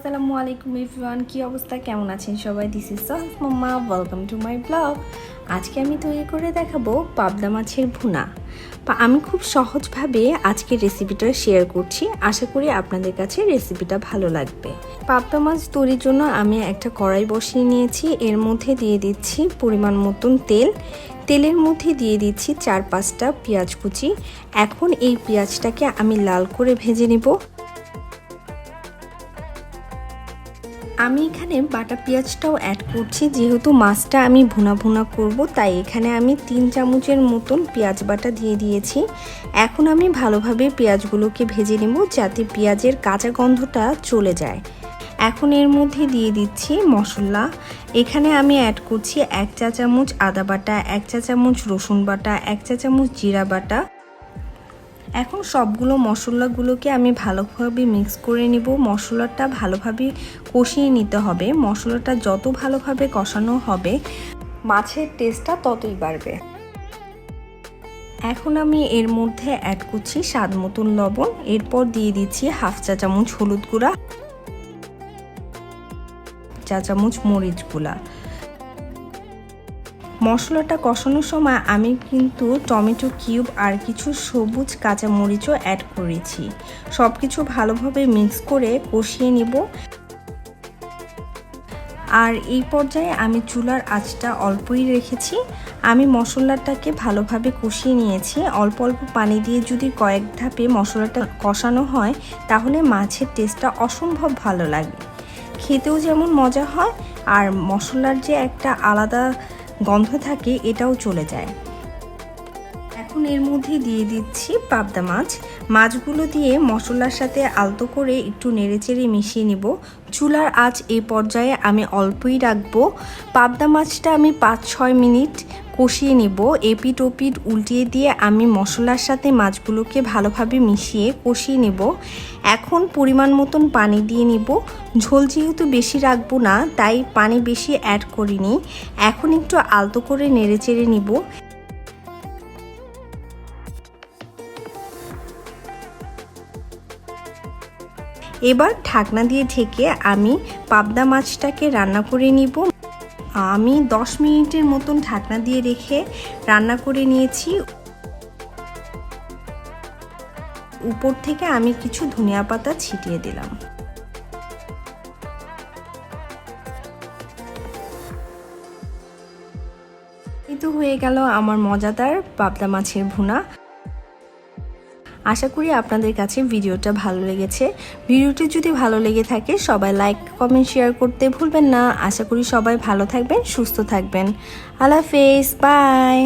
আসসালামু আলাইকুম এভরিওয়ান, কি অবস্থা? কেমন আছেন সবাই? দিস ইজ সহজ mamma welcome to my blog আজকে আমি তৈরি করে দেখাবো পাবদা মাছের ভুনা। আমি খুব সহজভাবে আজকে রেসিপিটা শেয়ার করছি। আশা করি আপনাদের কাছে রেসিপিটা ভালো লাগবে। পাবদা মাছ তৈরির জন্য আমি একটা কড়াই বসিয়ে নিয়েছি। এর মধ্যে দিয়ে দিচ্ছি পরিমাণ মতন তেল। তেলের মধ্যে দিয়ে দিচ্ছি চার পাঁচটা পেঁয়াজ কুচি। এখন এই পেঁয়াজটাকে আমি লাল করে ভেজে নেব। আমি এখানে বাটা পেঁয়াজটাও অ্যাড করছি, যেহেতু মাছটা আমি ভুনা ভুনা করব, তাই এখানে আমি তিন চামচের মতন পেঁয়াজ বাটা দিয়ে দিয়েছি। এখন আমি ভালোভাবে পেঁয়াজগুলোকে ভেজে নেব, যাতে পেঁয়াজের কাঁচা গন্ধটা চলে যায়। এখন এর মধ্যে দিয়ে দিচ্ছি মশলা। এখানে আমি অ্যাড করছি এক চা চামচ আদা বাটা, এক চা চামচ রসুন বাটা, এক চা চামচ জিরা বাটা। এখন সবগুলো মশলাগুলোকে আমি ভালোভাবে মিক্স করে নিব। মশলাটা ভালোভাবে কষিয়ে নিতে হবে। মশলাটা যত ভালোভাবে কষানো হবে, মাছের টেস্টটা ততই বাড়বে। এখন আমি এর মধ্যে অ্যাড করছি স্বাদ মতন লবণ। এরপর দিয়ে দিচ্ছি হাফ চা চামচ হলুদ গুঁড়া, চা চামচ মরিচ গুঁড়া। মশলাটা কষানোর সময় আমি কিন্তু টমেটো কিউব আর কিছু সবুজ কাঁচা মরিচও অ্যাড করেছি। সব কিছু ভালোভাবে মিক্স করে কষিয়ে নিব। আর এই পর্যায়ে আমি চুলার আঁচটা অল্পই রেখেছি। আমি মশলাটাকে ভালোভাবে কষিয়ে নিয়েছি। অল্প অল্প পানি দিয়ে যদি কয়েক ধাপে মশলাটা কষানো হয়, তাহলে মাছের টেস্টটা অসম্ভব ভালো লাগে। খেতেও যেমন মজা হয়, আর মশলার যে একটা আলাদা গন্ধ থাকে এটাও চলে যায়। এখন এর মধ্যে দিয়ে দিচ্ছি পাবদা মাছ। মাছগুলো দিয়ে মশলার সাথে আলতো করে একটু নেড়েচেড়ে মিশিয়ে নিব। চুলার আঁচ এই পর্যায়ে আমি অল্পই রাখব। পাবদা মাছটা আমি পাঁচ ছয় মিনিট কষিয়ে নিব। এপিট ওপিট উল্টিয়ে দিয়ে আমি মশলার সাথে মাছগুলোকে ভালোভাবে মিশিয়ে কষিয়ে নেব। এখন পরিমাণ মতন পানি দিয়ে নিব। ঝোল যেহেতু বেশি রাখব না, তাই পানি বেশি অ্যাড করিনি। এখন একটু আলতো করে নেড়েচেড়ে নিব। এবার ঢাকনা দিয়ে ঢেকে আমি পাবদা মাছটাকে রান্না করে নিব। আমি দশ মিনিটের মতন ঢাকনা দিয়ে রেখে রান্না করে নিয়েছি। উপর থেকে আমি কিছু ধনিয়া পাতা ছিটিয়ে দিলাম। তো হয়ে গেল আমার মজাদার পাবদা মাছের ভুনা। আশা করি আপনাদের কাছে ভিডিওটা ভালো লেগেছে। ভিডিওটি যদি ভালো লেগে থাকে, সবাই লাইক কমেন্ট শেয়ার করতে ভুলবেন না। আশা করি সবাই ভালো থাকবেন, সুস্থ থাকবেন। আল্লাহ হাফেজ বাই